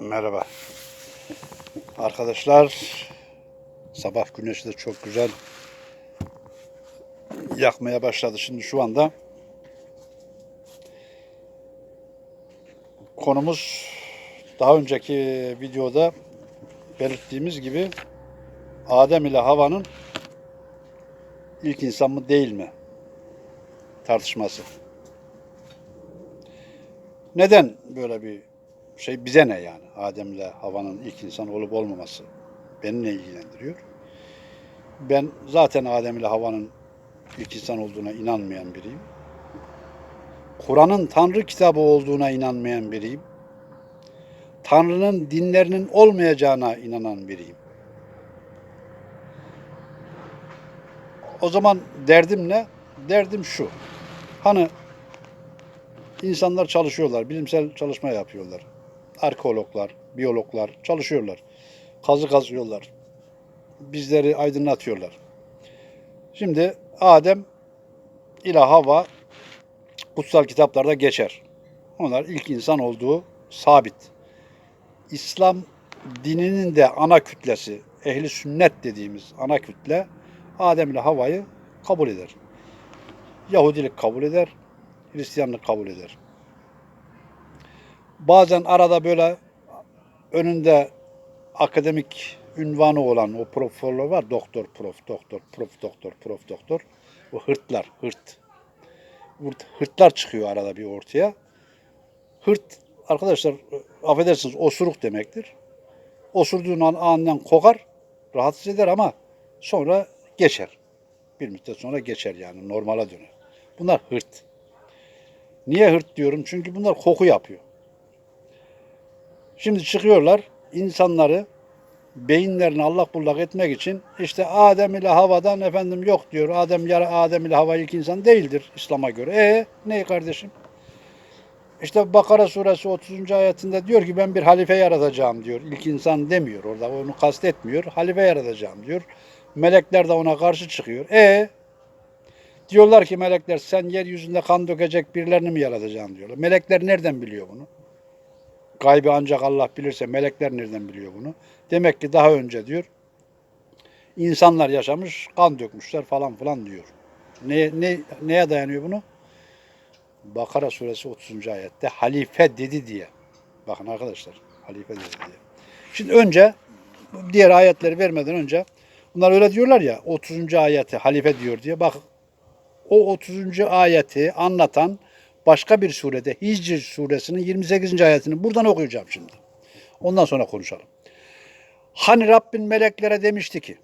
Merhaba. Arkadaşlar sabah güneşi de çok güzel yakmaya başladı. Şimdi şu anda konumuz daha önceki videoda belirttiğimiz gibi Adem ile Hava'nın ilk insan mı değil mi tartışması. Neden böyle bir şey bize ne yani? Adem'le Hava'nın ilk insan olup olmaması beni ne ilgilendiriyor? Ben zaten Adem ile Hava'nın ilk insan olduğuna inanmayan biriyim. Kur'an'ın Tanrı kitabı olduğuna inanmayan biriyim. Tanrı'nın dinlerinin olmayacağına inanan biriyim. O zaman derdim ne? Derdim şu. Hani insanlar çalışıyorlar, bilimsel çalışma yapıyorlar. Arkeologlar, biyologlar çalışıyorlar. Kazı kazıyorlar. Bizleri aydınlatıyorlar. Şimdi Adem ile Hava kutsal kitaplarda geçer. Onlar ilk insan olduğu sabit. İslam dininin de ana kütlesi, ehli sünnet dediğimiz ana kütle Adem ile Hava'yı kabul eder. Yahudilik kabul eder, Hristiyanlık kabul eder. Bazen arada böyle önünde akademik ünvanı olan o profesörler var. Doktor, prof, doktor, prof, doktor, prof, doktor. O hırtlar, hırt. Hırt- Hırtlar çıkıyor arada bir ortaya. Hırt arkadaşlar affedersiniz osuruk demektir. Osurduğun an anından kokar, rahatsız eder ama sonra geçer. Bir müddet sonra geçer yani normala döner. Bunlar hırt. Niye hırt diyorum? Çünkü bunlar koku yapıyor. Şimdi çıkıyorlar insanları beyinlerini allak bullak etmek için işte Adem ile Hava'dan efendim yok diyor. Adem yara Adem ile Hava ilk insan değildir İslam'a göre. E ne kardeşim? İşte Bakara suresi 30. ayetinde diyor ki ben bir halife yaratacağım diyor. İlk insan demiyor orada onu kastetmiyor. Halife yaratacağım diyor. Melekler de ona karşı çıkıyor. E diyorlar ki melekler sen yeryüzünde kan dökecek birilerini mi yaratacaksın diyorlar. Melekler nereden biliyor bunu? Gaybı ancak Allah bilirse melekler nereden biliyor bunu? Demek ki daha önce diyor insanlar yaşamış, kan dökmüşler falan filan diyor. Ne, ne, neye dayanıyor bunu? Bakara suresi 30. ayette halife dedi diye. Bakın arkadaşlar halife dedi diye. Şimdi önce diğer ayetleri vermeden önce bunlar öyle diyorlar ya 30. ayeti halife diyor diye. Bak o 30. ayeti anlatan başka bir surede Hicr suresinin 28. ayetini buradan okuyacağım şimdi. Ondan sonra konuşalım. Hani Rabbin meleklere demişti ki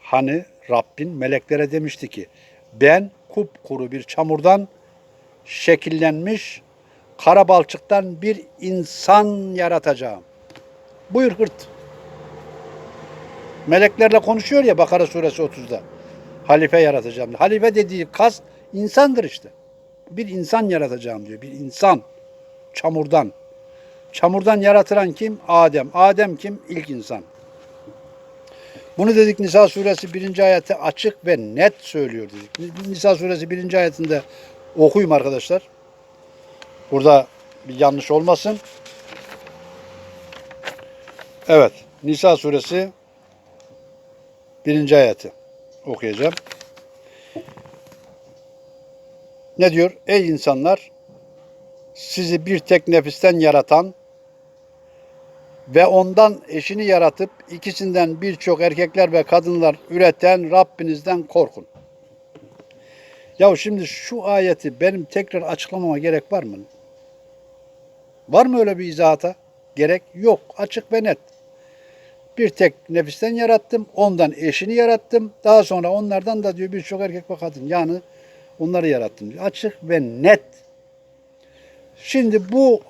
Hani Rabbin meleklere demişti ki ben kupkuru bir çamurdan şekillenmiş kara balçıktan bir insan yaratacağım. Buyur hırt. Meleklerle konuşuyor ya Bakara suresi 30'da. Halife yaratacağım. Halife dediği kas insandır işte. Bir insan yaratacağım diyor. Bir insan. Çamurdan. Çamurdan yaratılan kim? Adem. Adem kim? İlk insan. Bunu dedik Nisa suresi 1. ayette açık ve net söylüyor dedik. Nisa suresi 1. ayetinde okuyayım arkadaşlar. Burada bir yanlış olmasın. Evet. Nisa suresi 1. ayeti okuyacağım. Ne diyor? Ey insanlar sizi bir tek nefisten yaratan ve ondan eşini yaratıp ikisinden birçok erkekler ve kadınlar üreten Rabbinizden korkun. Ya şimdi şu ayeti benim tekrar açıklamama gerek var mı? Var mı öyle bir izahata? Gerek yok. Açık ve net. Bir tek nefisten yarattım. Ondan eşini yarattım. Daha sonra onlardan da diyor birçok erkek ve kadın. Yani onları yarattım. Açık ve net. Şimdi bu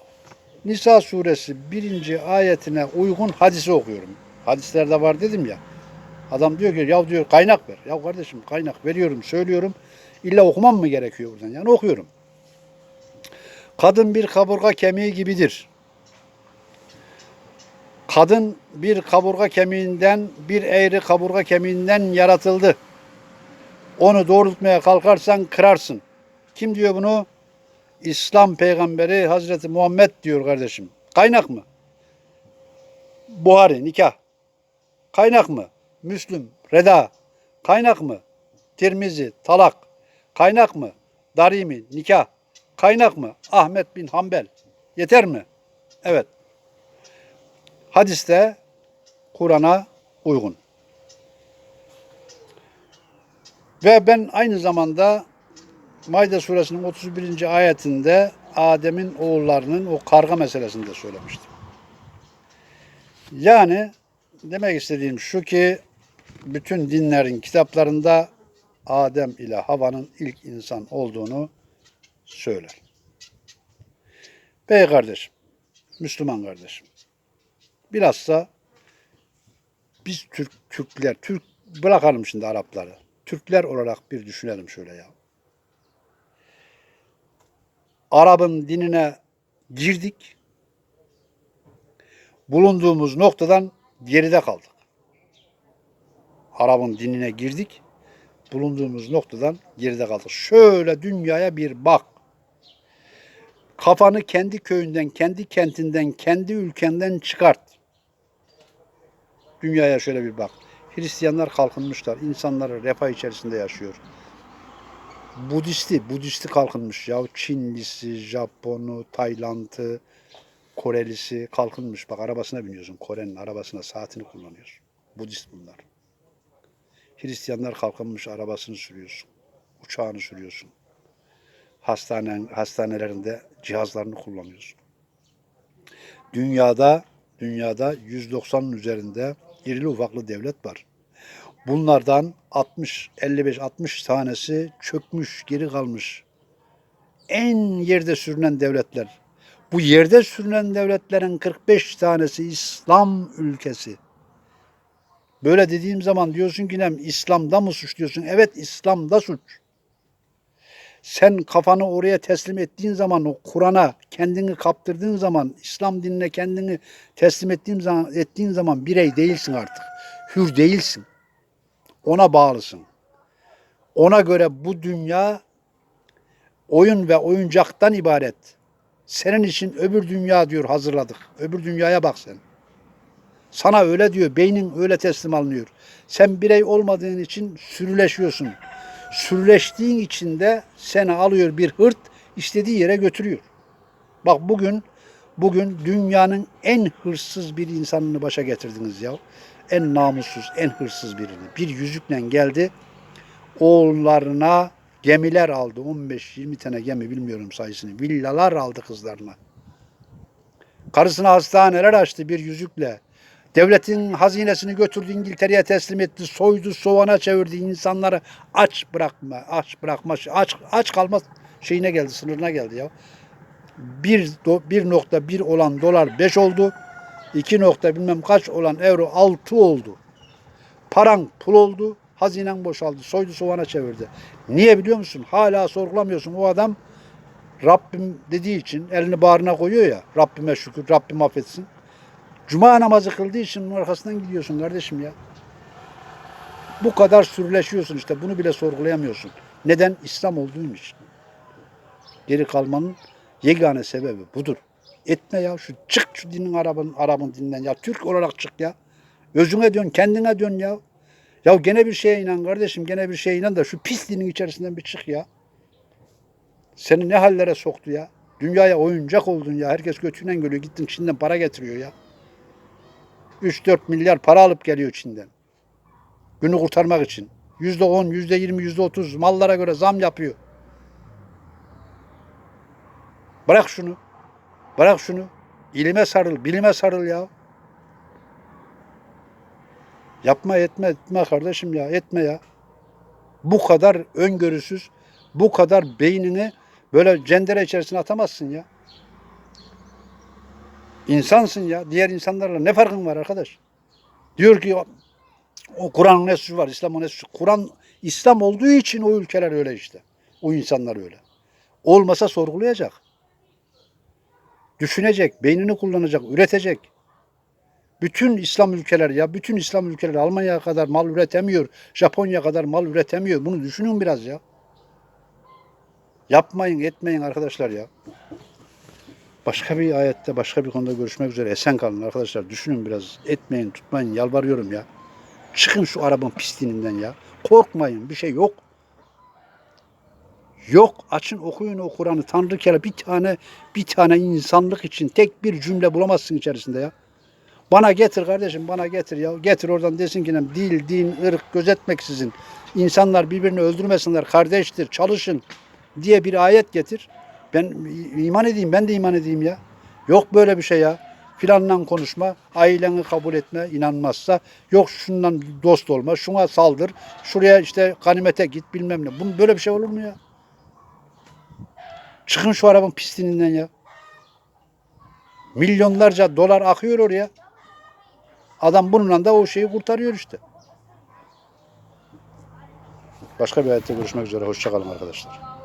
Nisa suresi birinci ayetine uygun hadisi okuyorum. Hadislerde var dedim ya. Adam diyor ki ya diyor kaynak ver. Ya kardeşim kaynak veriyorum söylüyorum. İlla okumam mı gerekiyor buradan? Yani okuyorum. Kadın bir kaburga kemiği gibidir. Kadın bir kaburga kemiğinden, bir eğri kaburga kemiğinden yaratıldı. Onu doğrultmaya kalkarsan kırarsın. Kim diyor bunu? İslam peygamberi Hazreti Muhammed diyor kardeşim. Kaynak mı? Buhari, nikah. Kaynak mı? Müslüm, Reda. Kaynak mı? Tirmizi, talak. Kaynak mı? Darimi, nikah. Kaynak mı? Ahmet bin Hanbel. Yeter mi? Evet. Hadiste Kur'an'a uygun. Ve ben aynı zamanda Maide suresinin 31. ayetinde Adem'in oğullarının o karga meselesini de söylemiştim. Yani demek istediğim şu ki bütün dinlerin kitaplarında Adem ile Hava'nın ilk insan olduğunu söyler. Bey kardeşim, Müslüman kardeşim. Bilhassa biz Türk Türkler, Türk bırakalım şimdi Arapları. Türkler olarak bir düşünelim şöyle ya. Arap'ın dinine girdik. Bulunduğumuz noktadan geride kaldık. Arap'ın dinine girdik. Bulunduğumuz noktadan geride kaldık. Şöyle dünyaya bir bak. Kafanı kendi köyünden, kendi kentinden, kendi ülkenden çıkart. Dünyaya şöyle bir bak. Hristiyanlar kalkınmışlar. İnsanları refah içerisinde yaşıyor. Budisti, Budisti kalkınmış ya. Çinlisi, Japonu, Tayland'ı, Korelisi kalkınmış. Bak arabasına biniyorsun. Kore'nin arabasına saatini kullanıyorsun. Budist bunlar. Hristiyanlar kalkınmış arabasını sürüyorsun. Uçağını sürüyorsun. Hastane, hastanelerinde cihazlarını kullanıyorsun. Dünyada dünyada 190'ın üzerinde irili ufaklı devlet var. Bunlardan 60, 55, 60 tanesi çökmüş, geri kalmış. En yerde sürünen devletler. Bu yerde sürünen devletlerin 45 tanesi İslam ülkesi. Böyle dediğim zaman diyorsun ki nem İslam'da mı suç diyorsun? Evet İslam'da suç. Sen kafanı oraya teslim ettiğin zaman o Kur'an'a kendini kaptırdığın zaman İslam dinine kendini teslim ettiğin zaman ettiğin zaman birey değilsin artık. Hür değilsin. Ona bağlısın. Ona göre bu dünya oyun ve oyuncaktan ibaret. Senin için öbür dünya diyor hazırladık. Öbür dünyaya bak sen. Sana öyle diyor. Beynin öyle teslim alınıyor. Sen birey olmadığın için sürüleşiyorsun. Sürüleştiğin için de seni alıyor bir hırt istediği yere götürüyor. Bak bugün bugün dünyanın en hırsız bir insanını başa getirdiniz ya. En namussuz, en hırsız birini. Bir yüzükle geldi. Oğullarına gemiler aldı. 15-20 tane gemi bilmiyorum sayısını. Villalar aldı kızlarına. Karısına hastaneler açtı bir yüzükle. Devletin hazinesini götürdü İngiltere'ye teslim etti. Soydu, soğana çevirdi insanları. Aç bırakma, aç bırakma, aç aç kalma şeyine geldi, sınırına geldi ya. Bir, do- bir nokta bir olan dolar 5 oldu. iki nokta bilmem kaç olan euro 6 oldu. Paran pul oldu. Hazinen boşaldı. Soydu soğana çevirdi. Niye biliyor musun? Hala sorgulamıyorsun. O adam Rabbim dediği için elini bağrına koyuyor ya. Rabbime şükür, Rabbim affetsin. Cuma namazı kıldığı için onun arkasından gidiyorsun kardeşim ya. Bu kadar sürüleşiyorsun işte. Bunu bile sorgulayamıyorsun. Neden? İslam olduğun için. Geri kalmanın yegane sebebi budur. Etme ya. Şu çık şu dinin Arap'ın Arap'ın dininden ya. Türk olarak çık ya. Özüne dön, kendine dön ya. Ya gene bir şeye inan kardeşim, gene bir şeye inan da şu pis dinin içerisinden bir çık ya. Seni ne hallere soktu ya. Dünyaya oyuncak oldun ya. Herkes götünden geliyor. Gittin Çin'den para getiriyor ya. 3-4 milyar para alıp geliyor Çin'den. Günü kurtarmak için. Yüzde on, yüzde yirmi, yüzde otuz mallara göre zam yapıyor. Bırak şunu. Bırak şunu. İlime sarıl, bilime sarıl ya. Yapma etme etme kardeşim ya etme ya. Bu kadar öngörüsüz, bu kadar beynini böyle cendere içerisine atamazsın ya. İnsansın ya. Diğer insanlarla ne farkın var arkadaş? Diyor ki o, Kur'an'ın ne suçu var, İslam'ın ne suçu? Kur'an İslam olduğu için o ülkeler öyle işte. O insanlar öyle. Olmasa sorgulayacak. Düşünecek, beynini kullanacak, üretecek. Bütün İslam ülkeleri ya bütün İslam ülkeleri Almanya kadar mal üretemiyor. Japonya kadar mal üretemiyor. Bunu düşünün biraz ya. Yapmayın, etmeyin arkadaşlar ya. Başka bir ayette, başka bir konuda görüşmek üzere. Esen kalın arkadaşlar. Düşünün biraz. Etmeyin, tutmayın. Yalvarıyorum ya. Çıkın şu arabanın pisliğinden ya. Korkmayın. Bir şey yok. Yok. Açın okuyun o Kur'an'ı. Tanrı kere bir tane bir tane insanlık için tek bir cümle bulamazsın içerisinde ya. Bana getir kardeşim bana getir ya. Getir oradan desin ki dil, din, ırk gözetmeksizin insanlar birbirini öldürmesinler kardeştir çalışın diye bir ayet getir. Ben iman edeyim ben de iman edeyim ya. Yok böyle bir şey ya. Filanla konuşma, aileni kabul etme inanmazsa. Yok şundan dost olma, şuna saldır, şuraya işte ganimete git bilmem ne. Bunun böyle bir şey olur mu ya? Çıkın şu arabanın pisliğinden ya. Milyonlarca dolar akıyor oraya. Adam bununla da o şeyi kurtarıyor işte. Başka bir ayette görüşmek üzere. Hoşçakalın arkadaşlar.